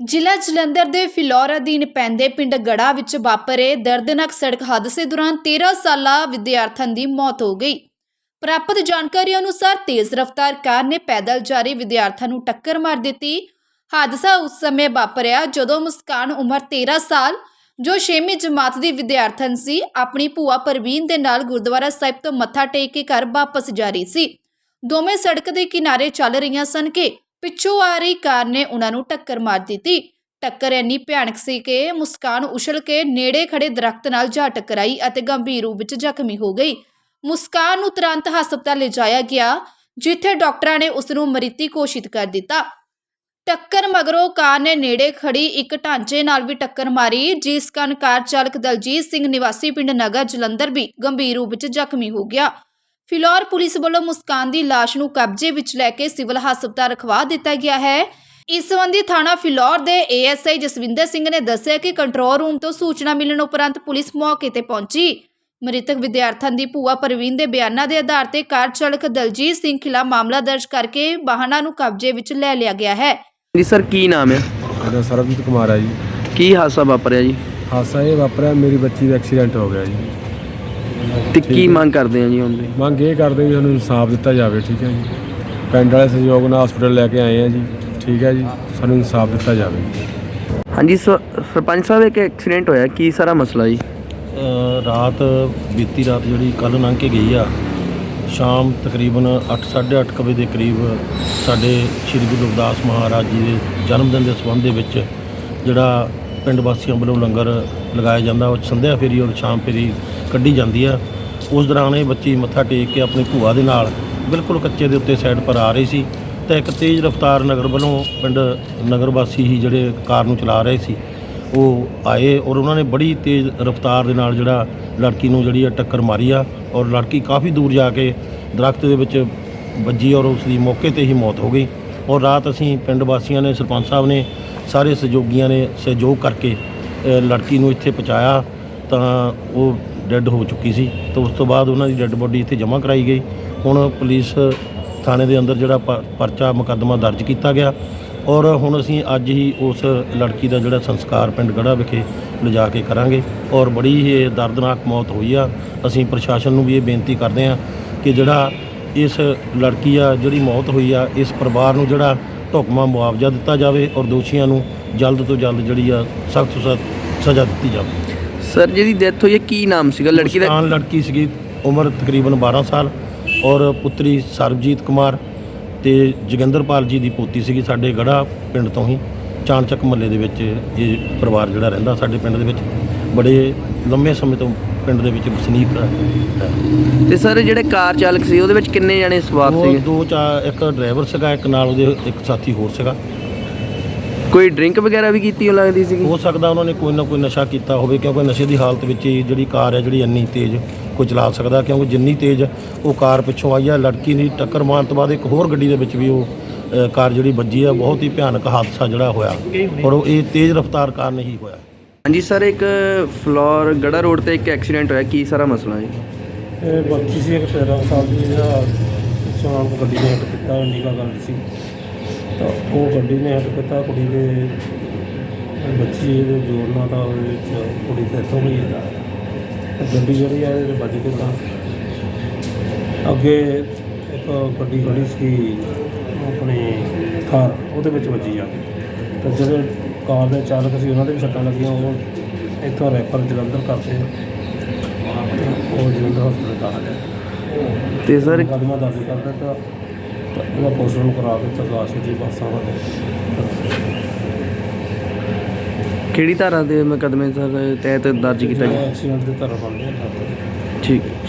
ਜ਼ਿਲ੍ਹਾ ਜਲੰਧਰ ਦੇ ਫਿਲੌਰ ਅਧੀਨ ਪੈਂਦੇ ਪਿੰਡ ਗੜਾ ਵਿੱਚ ਵਾਪਰੇ ਦਰਦਨਾਕ ਸੜਕ ਹਾਦਸੇ ਦੌਰਾਨ 13 ਸਾਲਾ ਵਿਦਿਆਰਥਣ ਦੀ ਮੌਤ ਹੋ ਗਈ। ਪ੍ਰਾਪਤ ਜਾਣਕਾਰੀ ਅਨੁਸਾਰ ਤੇਜ਼ ਰਫ਼ਤਾਰ ਕਾਰ ਨੇ ਪੈਦਲ ਜਾ ਰਹੇ ਵਿਦਿਆਰਥਣ ਨੂੰ ਟੱਕਰ ਮਾਰ ਦਿੱਤੀ। ਹਾਦਸਾ ਉਸ ਸਮੇਂ ਵਾਪਰਿਆ ਜਦੋਂ ਮੁਸਕਾਨ ਉਮਰ 13 ਸਾਲ, ਜੋ 6ਵੀਂ ਜਮਾਤ ਦੀ ਵਿਦਿਆਰਥਣ ਸੀ, ਆਪਣੀ ਭੂਆ ਪ੍ਰਵੀਨ ਦੇ ਨਾਲ ਗੁਰਦੁਆਰਾ ਸਾਹਿਬ ਤੋਂ ਮੱਥਾ ਟੇਕ ਕੇ ਘਰ ਵਾਪਸ ਜਾ ਰਹੀ ਸੀ। ਦੋਵੇਂ ਸੜਕ ਦੇ ਕਿਨਾਰੇ ਚੱਲ ਰਹੀਆਂ ਸਨ ਕਿ ਪਿੱਛੋਂ ਆ ਰਹੀ ਕਾਰ ਨੇ ਉਹਨਾਂ ਨੂੰ ਟੱਕਰ ਮਾਰ ਦਿੱਤੀ। ਟੱਕਰ ਇੰਨੀ ਭਿਆਨਕ ਸੀ ਕਿ ਮੁਸਕਾਨ ਉਛਲ ਕੇ ਨੇੜੇ ਖੜੇ ਦਰਖਤ ਨਾਲ ਜਾ ਟਕਰਾਈ ਅਤੇ ਗੰਭੀਰ ਰੂਪ ਵਿੱਚ ਜ਼ਖਮੀ ਹੋ ਗਈ। ਮੁਸਕਾਨ ਨੂੰ ਤੁਰੰਤ ਹਸਪਤਾਲ ਲਿਜਾਇਆ ਗਿਆ, ਜਿੱਥੇ ਡਾਕਟਰਾਂ ਨੇ ਉਸ ਨੂੰ ਮ੍ਰਿਤੀ ਘੋਸ਼ਿਤ ਕਰ ਦਿੱਤਾ। ਟੱਕਰ ਮਗਰੋਂ ਕਾਰ ਨੇ ਨੇੜੇ ਖੜੀ ਇੱਕ ਢਾਂਚੇ ਨਾਲ ਵੀ ਟੱਕਰ ਮਾਰੀ, ਜਿਸ ਕਾਰਨ ਕਾਰ ਚਾਲਕ ਦਲਜੀਤ ਸਿੰਘ ਨਿਵਾਸੀ ਪਿੰਡ ਨਗਰ ਜਲੰਧਰ ਵੀ ਗੰਭੀਰ ਰੂਪ ਵਿੱਚ ਜ਼ਖਮੀ ਹੋ ਗਿਆ। ਫਿਲੌਰ ਪੁਲਿਸ ਵੱਲੋਂ ਮੁਸਕਾਨ ਦੀ ਲਾਸ਼ ਨੂੰ ਕਬਜ਼ੇ ਵਿੱਚ ਲੈ ਕੇ ਸਿਵਲ ਹਸਪਤਾਲ ਰਖਵਾ ਦਿੱਤਾ ਗਿਆ ਹੈ। ਇਸ ਸੰਬੰਧੀ ਥਾਣਾ ਫਿਲੌਰ ਦੇ ਏਐਸਆਈ ਜਸਵਿੰਦਰ ਸਿੰਘ ਨੇ ਦੱਸਿਆ ਕਿ ਕੰਟਰੋਲ ਰੂਮ ਤੋਂ ਸੂਚਨਾ ਮਿਲਣ ਉਪਰੰਤ ਪੁਲਿਸ ਮੌਕੇ ਤੇ ਪਹੁੰਚੀ। ਮ੍ਰਿਤਕ ਵਿਦਿਆਰਥਣ ਦੀ ਭੂਆ ਪ੍ਰਵੀਨ ਦੇ ਬਿਆਨਾਂ ਦੇ ਆਧਾਰ ਤੇ ਕਾਰ ਚਾਲਕ ਦਲਜੀਤ ਸਿੰਘ ਖਿਲਾਫ ਮਾਮਲਾ ਦਰਜ ਕਰਕੇ ਵਾਹਨਾਂ ਨੂੰ ਕਬਜ਼ੇ ਵਿੱਚ ਲੈ ਲਿਆ ਗਿਆ ਹੈ। ਜੀ ਸਰ ਕੀ ਨਾਮ ਹੈ? ਮੇਰਾ ਸਰਬਜੀਤ ਕੁਮਾਰ ਹੈ ਜੀ। ਕੀ ਹਾਦਸਾ ਵਾਪਰਿਆ ਜੀ? ਹਾਦਸਾ ਇਹ ਵਾਪਰਿਆ ਮੇਰੀ ਬੱਚੀ ਦਾ ਐਕਸੀਡੈਂਟ ਹੋ ਗਿਆ ਜੀ। ਤੇ ਕੀ ਮੰਗ ਕਰਦੇ ਆ ਜੀ ਹੁਣ ਤੁਸੀਂ? ਮੰਗ ਇਹ ਕਰਦੇ ਵੀ ਸਾਨੂੰ ਇਨਸਾਫ ਦਿੱਤਾ ਜਾਵੇ ਠੀਕ ਹੈ ਜੀ। ਪਿੰਡ ਵਾਲੇ ਸਹਿਯੋਗ ਨਾਲ ਹਸਪੀਟਲ ਲੈ ਕੇ ਆਏ ਆ ਜੀ ਠੀਕ ਹੈ ਜੀ। ਸਾਨੂੰ ਇਨਸਾਫ ਦਿੱਤਾ ਜਾਵੇ। ਹਾਂਜੀ ਸ- ਸਰਪੰਚ ਸਾਹਿਬ ਇੱਕ ਐਕਸੀਡੈਂਟ ਹੋਇਆ। ਕੀ ਸਾਰਾ ਮਸਲਾ ਜੀ? ਅ, ਰਾਤ ਬੀਤੀ ਰਾਤ ਜਿਹੜੀ ਕੱਲ ਲੰਘ ਕੇ ਗਈ ਆ ਸ਼ਾਮ ਤਕਰੀਬਨ 8:30 ਵਜੇ ਦੇ ਕਰੀਬ ਸਾਡੇ ਸ੍ਰੀ ਗੁਰੂ ਰਵਿਦਾਸ ਮਹਾਰਾਜ ਜੀ ਦੇ ਜਨਮ ਦਿਨ ਦੇ ਸੰਬੰਧ ਦੇ ਵਿੱਚ ਜਿਹੜਾ ਪਿੰਡ ਵਾਸੀਆਂ ਵੱਲੋਂ ਲੰਗਰ ਲਗਾਇਆ ਜਾਂਦਾ ਉਹ ਸੰਧਿਆ ਫੇਰੀ ਔਰ ਸ਼ਾਮ ਫੇਰੀ ਕੱਢੀ ਜਾਂਦੀ ਆ। ਉਸ ਦੌਰਾਨ ਇਹ ਬੱਚੀ ਮੱਥਾ ਟੇਕ ਕੇ ਆਪਣੀ ਭੂਆ ਦੇ ਨਾਲ ਬਿਲਕੁਲ ਕੱਚੇ ਦੇ ਉੱਤੇ ਸਾਈਡ ਪਰ ਆ ਰਹੀ ਸੀ ਤਾਂ ਇੱਕ ਤੇਜ਼ ਰਫ਼ਤਾਰ ਨਗਰ ਵੱਲੋਂ ਪਿੰਡ ਨਗਰ ਵਾਸੀ ਹੀ ਜਿਹੜੇ ਕਾਰ ਨੂੰ ਚਲਾ ਰਹੇ ਸੀ, ਉਹ ਆਏ ਔਰ ਉਹਨਾਂ ਨੇ ਬੜੀ ਤੇਜ਼ ਰਫ਼ਤਾਰ ਦੇ ਨਾਲ ਜਿਹੜਾ ਲੜਕੀ ਨੂੰ ਜਿਹੜੀ ਆ ਟੱਕਰ ਮਾਰੀ ਆ ਔਰ ਲੜਕੀ ਕਾਫੀ ਦੂਰ ਜਾ ਕੇ ਦਰਖਤ ਦੇ ਵਿੱਚ ਵੱਜੀ ਔਰ ਉਸ ਦੀ ਮੌਕੇ ਤੇ ਹੀ ਮੌਤ ਹੋ ਗਈ ਔਰ ਰਾਤ ਅਸੀਂ ਪਿੰਡ ਵਾਸੀਆਂ ਨੇ, ਸਰਪੰਚ ਸਾਹਿਬ ਨੇ ਸਾਰੇ ਸਹਿਯੋਗੀਆਂ ਨੇ ਸਹਿਯੋਗ ਕਰਕੇ ਲੜਕੀ ਨੂੰ ਇੱਥੇ ਪਹੁੰਚਾਇਆ ਤਾਂ ਉਹ ਡੈੱਡ ਹੋ ਚੁੱਕੀ ਸੀ ਤਾਂ ਉਸ ਤੋਂ ਬਾਅਦ ਉਹਨਾਂ ਦੀ ਡੈੱਡ ਬੋਡੀ ਇੱਥੇ ਜਮ੍ਹਾਂ ਕਰਾਈ ਗਈ। ਹੁਣ ਪੁਲਿਸ ਥਾਣੇ ਦੇ ਅੰਦਰ ਜਿਹੜਾ ਪਰਚਾ ਮੁਕੱਦਮਾ ਦਰਜ ਕੀਤਾ ਗਿਆ ਔਰ ਹੁਣ ਅਸੀਂ ਅੱਜ ਹੀ ਉਸ ਲੜਕੀ ਦਾ ਜਿਹੜਾ ਸੰਸਕਾਰ ਪਿੰਡ ਗੜਾ ਵਿਖੇ ਲਿਜਾ ਕੇ ਕਰਾਂਗੇ ਔਰ ਬੜੀ ਹੀ ਇਹ ਦਰਦਨਾਕ ਮੌਤ ਹੋਈ ਆ। ਅਸੀਂ ਪ੍ਰਸ਼ਾਸਨ ਨੂੰ ਵੀ ਇਹ ਬੇਨਤੀ ਕਰਦੇ ਹਾਂ ਕਿ ਜਿਹੜਾ ਇਸ ਲੜਕੀ ਆ, ਜਿਹੜੀ ਮੌਤ ਹੋਈ ਆ, ਇਸ ਪਰਿਵਾਰ ਨੂੰ ਜਿਹੜਾ ਢੁਕਮਾ ਮੁਆਵਜ਼ਾ ਦਿੱਤਾ ਜਾਵੇ ਔਰ ਦੋਸ਼ੀਆਂ ਨੂੰ ਜਲਦ ਤੋਂ ਜਲਦ ਜਿਹੜੀ ਆ ਸਖਤ ਤੋਂ ਸਖਤ ਸਜ਼ਾ ਦਿੱਤੀ ਜਾਵੇ। ਸਰ ਜਿਹਦੀ ਡੈਥ ਹੋਈ ਹੈ ਕੀ ਨਾਮ ਸੀਗਾ? ਲੜਕੀ ਦਾ ਮੁਸਕਾਨ ਲੜਕੀ ਸੀਗੀ ਉਮਰ ਤਕਰੀਬਨ 12 ਸਾਲ ਔਰ ਪੁੱਤਰੀ ਸਰਬਜੀਤ ਕੁਮਾਰ ਤੇ ਜੋਗਿੰਦਰਪਾਲ ਜੀ ਦੀ ਪੋਤੀ ਸੀਗੀ ਸਾਡੇ ਗੜਾ ਪਿੰਡ ਤੋਂ ਹੀ ਚਾਣਚੱਕ ਮਹੱਲੇ ਦੇ ਵਿੱਚ ਇਹ ਪਰਿਵਾਰ ਜਿਹੜਾ ਰਹਿੰਦਾ ਸਾਡੇ ਪਿੰਡ ਦੇ ਵਿੱਚ ਬੜੇ ਲੰਮੇ ਸਮੇਂ ਤੋਂ ਪਿੰਡ ਦੇ ਵਿੱਚ ਵਸਨੀਕ ਹੈ। ਤੇ ਸਰ ਜਿਹੜੇ ਕਾਰ ਚਾਲਕ ਸੀ ਉਹਦੇ ਵਿੱਚ ਕਿੰਨੇ ਜਣੇ ਸਵਾਰ ਉਹ ਸੀਗੇ? ਦੋ ਚਾਰ ਇੱਕ ਡਰਾਈਵਰ ਸੀਗਾ ਇੱਕ ਨਾਲ ਉਹਦੇ ਇੱਕ ਸਾਥੀ ਹੋਰ ਸੀਗਾ। ਕੋਈ ਡਰਿੰਕ ਵਗੈਰਾ ਵੀ ਕੀਤੀ ਉਹ ਲੱਗਦੀ ਸੀਗੀ? ਹੋ ਸਕਦਾ ਉਹਨਾਂ ਨੇ ਕੋਈ ਨਾ ਕੋਈ ਨਸ਼ਾ ਕੀਤਾ ਹੋਵੇ ਕਿਉਂਕਿ ਨਸ਼ੇ ਦੀ ਹਾਲਤ ਵਿੱਚ ਹੀ ਜਿਹੜੀ ਕਾਰ ਹੈ ਜਿਹੜੀ ਇੰਨੀ ਤੇਜ਼ ਕੋਈ ਚਲਾ ਸਕਦਾ ਕਿਉਂਕਿ ਜਿੰਨੀ ਤੇਜ਼ ਉਹ ਕਾਰ ਪਿੱਛੋਂ ਆਈ ਆ ਲੜਕੀ ਦੀ ਟੱਕਰ ਮਾਰਨ ਤੋਂ ਬਾਅਦ ਇੱਕ ਹੋਰ ਗੱਡੀ ਦੇ ਵਿੱਚ ਵੀ ਉਹ ਅ, ਕਾਰ ਜਿਹੜੀ ਵੱਜੀ ਆ ਬਹੁਤ ਹੀ ਭਿਆਨਕ ਹਾਦਸਾ ਜਿਹੜਾ ਹੋਇਆ। ਔਰ ਉਹ ਇਹ ਤੇਜ਼ ਰਫ਼ਤਾਰ ਕਾਰਨ ਹੀ ਹੋਇਆ। ਹਾਂਜੀ ਸਰ ਇੱਕ ਫਲੋਰ ਗੜਾ ਰੋਡ ਤੇ ਇੱਕ ਐਕਸੀਡੈਂਟ ਹੋਇਆ ਕੀ ਸਾਰਾ ਮਸਲਾ ਜੀ? ਇਹ ਬੱਚੀ ਸੀ ਇੱਕ 13 ਸਾਲ ਦੀ ਜਿਹੜਾ ਨੂੰ ਗੱਡੀ ਨੇ ਹਿੱਟ ਕੀਤਾ ਨਿਗਾ ਗੱਲ ਸੀ। ਤਾਂ ਉਹ ਗੱਡੀ ਨੇ ਹਿੱਟ ਕੀਤਾ ਕੁੜੀ ਦੇ ਬੱਚੀ ਦੇ ਜੋਰ ਨਾਲ ਤਾਂ ਉਹਦੇ ਵਿੱਚ ਕੁੜੀ ਤੇ ਹੋ ਗਈ। ਤੇ ਗੱਡੀ ਜਿਹੜੀ ਆ ਇਹਦੇ ਵੱਜ ਕੇ ਤਾਂ। ਅੱਗੇ ਇੱਕ ਗੱਡੀ ਖੜੀ ਸੀ ਆਪਣੀ ਥਾਰ ਉਹਦੇ ਵਿੱਚ ਵੱਜੀ ਆ। ਤੇ ਜਿਹੜੇ ਕਾਰ ਦੇ ਚਾਲਕ ਸੀ ਉਹਨਾਂ ਦੇ ਵੀ ਸੱਟਾਂ ਲੱਗੀਆਂ ਉਹ ਇੱਥੋਂ ਰੈਫਰ ਜਲੰਧਰ ਕਰਦੇ ਤੇ ਉਹ ਜਲੰਧਰ ਹਸਪਤਾਲ ਦਾਖਲ ਹੈ ਤੇ ਸਰ ਮੁਕੱਦਮਾ ਦਰਜ ਕਰ ਦਿੱਤਾ। ਤਾਂ ਇਹਦਾ ਪੋਸਟਮਾਰਟਮ ਕਰਾ ਕੇ ਤਲਾਸ਼ ਜੀ ਬਾਸਾਂ ਦਾ ਕਿਹੜੀ ਧਾਰਾ ਦੇ ਮੁਕੱਦਮੇ ਸਰ ਤਹਿਤ ਦਰਜ ਕੀਤਾ ਗਿਆ? ਐਕਸੀਡੈਂਟ ਦੇ ਤਰਫ ਬਣਦੇ ਆ। ਠੀਕ। ਹੈ